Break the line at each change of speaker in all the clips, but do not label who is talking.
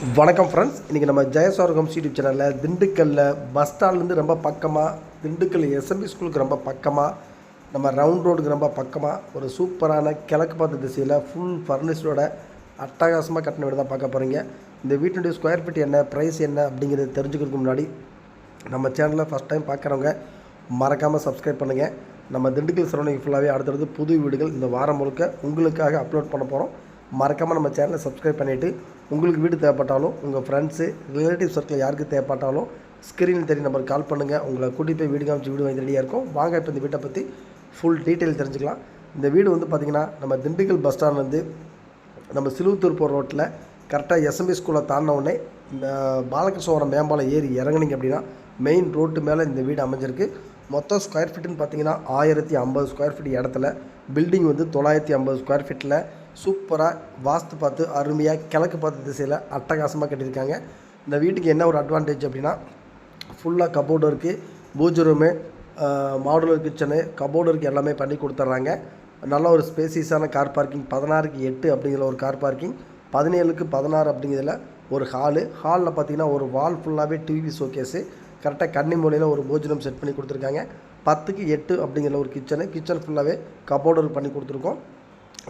வணக்கம் ஃப்ரெண்ட்ஸ் இன்றைக்கி நம்ம ஜெயசோரகம் யூடியூப் சேனலில் திண்டுக்கல்லில் பஸ் ஸ்டாண்ட்லேருந்து ரொம்ப பக்கமாக திண்டுக்கல் எஸ்எம்பி ஸ்கூலுக்கு ரொம்ப பக்கமாக நம்ம ரவுண்ட் ரோடுக்கு ரொம்ப பக்கமாக ஒரு சூப்பரான கிழக்கு பார்த்த திசையில் ஃபுல் ஃபர்னிச்சரோட அட்டகாசமாக கட்டின வீடு தான் பார்க்க போகிறீங்க இந்த வீட்டினுடைய ஸ்கொயர் ஃபீட் என்ன ப்ரைஸ் என்ன அப்படிங்கிறத தெரிஞ்சுக்கிறதுக்கு முன்னாடி நம்ம சேனலில் ஃபஸ்ட் டைம் பார்க்குறவங்க மறக்காமல் சப்ஸ்கிரைப் பண்ணுங்கள் நம்ம திண்டுக்கல் சரௌண்டிங் ஃபுல்லாகவே அடுத்தடுத்து புது வீடுகள் இந்த வாரம் முழுக்க உங்களுக்காக அப்லோட் பண்ண போகிறோம் மறக்காமல் நம்ம சேனலை சப்ஸ்கிரைப் பண்ணிவிட்டு உங்களுக்கு வீடு தேவைப்பட்டாலும் உங்கள் ஃப்ரெண்ட்ஸு ரிலேட்டிவ் சர்க்கிள் யாருக்கு தேவைப்பட்டாலும் ஸ்க்ரீனில் தெரிய நம்பருக்கு கால் பண்ணுங்கள் உங்களை கூட்டிகிட்டு போய் வீடு காமிச்சு வீடு வாங்கி ரெடியாக இருக்கும். வாங்க இப்போ இந்த வீட்டை பற்றி ஃபுல் டீட்டெயில் தெரிஞ்சுக்கலாம். இந்த வீடு வந்து பார்த்திங்கன்னா நம்ம திண்டுக்கல் பஸ் ஸ்டாண்ட்லேருந்து நம்ம சிலுவத்தூர் போகிற ரோட்டில் கரெக்டாக எஸ்எம்பி ஸ்கூலை தாண்டின உடனே இந்த பாலகிருஷ்ணவரம் மேம்பாலம் ஏறி இறங்குனீங்க அப்படின்னா மெயின் ரோட்டு மேலே இந்த வீடு அமைஞ்சிருக்கு. மொத்தம் ஸ்கொயர் ஃபீட்டுன்னு பார்த்தீங்கன்னா ஆயிரத்தி ஐம்பது ஸ்கொயர் ஃபீட் இடத்துல பில்டிங் வந்து தொள்ளாயிரத்தி ஐம்பது ஸ்கொயர் ஃபீட்டில் சூப்பராக வாஸ்து பார்த்து அருமையாக கிழக்கு பார்த்த திசையில் அட்டகாசமாக கட்டியிருக்காங்க. இந்த வீட்டுக்கு என்ன ஒரு அட்வான்டேஜ் அப்படின்னா ஃபுல்லாக கபோர்டு இருக்குது பூஜை ரூமு மாடுலர் கிச்சனு கபோர்டு இருக்குது எல்லாமே பண்ணி கொடுத்துட்றாங்க. நல்ல ஒரு ஸ்பேசியஸான கார் பார்க்கிங் பதினாறுக்கு எட்டு அப்படிங்கிற ஒரு கார் பார்க்கிங் பதினேழுக்கு பதினாறு அப்படிங்கிறதுல ஒரு ஹாலு ஹாலில் பார்த்தீங்கன்னா ஒரு வால் ஃபுல்லாகவே டிவி ஷோகேஸு கரெக்டாக கன்னி மூலையில் ஒரு போஜனம் செட் பண்ணி கொடுத்துருக்காங்க. பத்துக்கு எட்டு அப்படிங்கிற ஒரு கிச்சனு கிச்சன் ஃபுல்லாகவே கபோர்டு பண்ணி கொடுத்துருக்கோம்.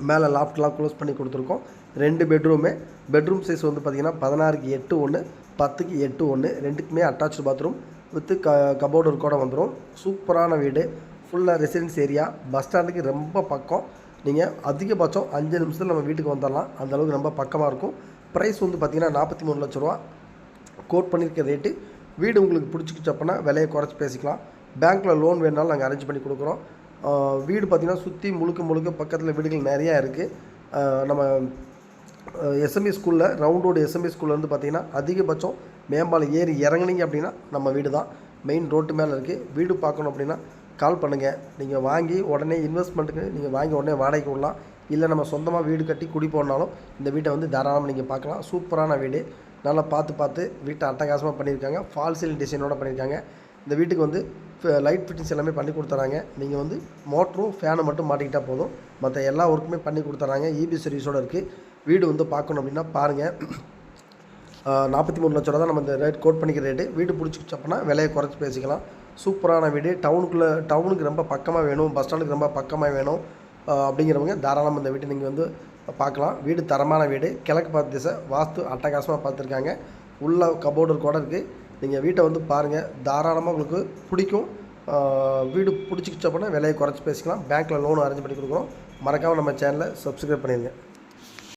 மேலே லாஃப்ட்லாம் க்ளோஸ் பண்ணி கொடுத்துருக்கோம். ரெண்டு பெட்ரூமு. பெட்ரூம் சைஸ் வந்து பார்த்திங்கன்னா பதினாறுக்கு எட்டு ஒன்று பத்துக்கு எட்டு ஒன்று ரெண்டுக்குமே அட்டாச்சு பாத்ரூம் வித்து க கபோர்டு கூட வந்துடும் சூப்பரான வீடு. ஃபுல்லாக ரெசிடென்ஸ் ஏரியா பஸ் ஸ்டாண்டுக்கு ரொம்ப பக்கம். நீங்கள் அதிகபட்சம் அஞ்சு நிமிஷத்தில் நம்ம வீட்டுக்கு வந்துடலாம். அந்தளவுக்கு ரொம்ப பக்கமாக இருக்கும். ப்ரைஸ் வந்து பார்த்திங்கன்னா நாற்பத்தி மூணு லட்ச ரூபா. கோட் பண்ணியிருக்க ரேட்டு வீடு உங்களுக்கு பிடிச்சிக்கிச்சு அப்படின்னா விலையை குறைச்சி பேசிக்கலாம். பேங்க்கில் லோன் வேணாலும் நாங்கள் அரேஞ்ச் பண்ணி கொடுக்குறோம். வீடு பார்த்திங்கன்னா சுற்றி முழுக்க முழுக்க பக்கத்தில் வீடுகள் நிறையா இருக்குது நம்ம எஸ்எம்இ ஸ்கூலில் ரவுண்ட் ரோடு எஸ்எம்இ ஸ்கூலில் வந்து பார்த்திங்கன்னா அதிகபட்சம் மேம்பாலம் ஏறி இறங்குனீங்க அப்படின்னா நம்ம வீடு தான் மெயின் ரோட்டு மேலே இருக்குது வீடு பார்க்கணும் அப்படின்னா கால் பண்ணுங்கள் நீங்கள் வாங்கி உடனே இன்வெஸ்ட்மெண்ட்டுக்கு நீங்கள் வாங்கி உடனே வாடகைக்கு விடலாம். இல்லை நம்ம சொந்தமாக வீடு கட்டி குடி போனாலும் இந்த வீட்டை வந்து தாராளமாக நீங்கள் பார்க்கலாம். சூப்பரான வீடு. நல்லா பார்த்து பார்த்து வீட்டை அட்டகாசமாக பண்ணியிருக்காங்க. ஃபால் சீலிங் டிசைனோட பண்ணியிருக்காங்க. இந்த வீட்டுக்கு வந்து லைட் ஃபிட்டிங்ஸ் எல்லாமே பண்ணி கொடுத்துறாங்க. நீங்கள் வந்து மோட்டரும் ஃபேனை மட்டும் மாட்டிக்கிட்டால் போதும். மற்ற எல்லா ஒர்க்குமே பண்ணி கொடுத்துறாங்க. இபி சர்வீஸோடு இருக்குது வீடு வந்து பார்க்கணும் அப்படின்னா பாருங்கள் நாற்பத்தி மூணு லட்ச ரூபா தான் நம்ம இந்த ரேட் கோட் பண்ணிக்கிற ரேட்டு வீடு பிடிச்சிச்சு அப்படின்னா விலையை குறைச்சி பேசிக்கலாம். சூப்பரான வீடு. டவுனுக்குள்ளே டவுனுக்கு ரொம்ப பக்கமாக வேணும். பஸ் ஸ்டாண்டுக்கு ரொம்ப பக்கமாக வேணும். அப்படிங்கிறவங்க தாராளமாக இந்த வீட்டை நீங்கள் வந்து பார்க்கலாம். வீடு தரமான வீடு. கிழக்கு பார்த்த திசை. வாஸ்து அட்டகாசமாக பார்த்துருக்காங்க. உள்ள கபோர்டு கூட இருக்குது நீங்கள் வீட்டை வந்து பாருங்கள் தாராளமாக உங்களுக்கு பிடிக்கும். வீடு பிடிச்சிக்கிச்சு விலையை குறைச்சி பேசிக்கலாம். பேங்க்கில் லோன் அரேஞ்ச் பண்ணி கொடுக்குறோம். மறக்காமல் நம்ம சேனலை சப்ஸ்கிரைப் பண்ணிடுங்க.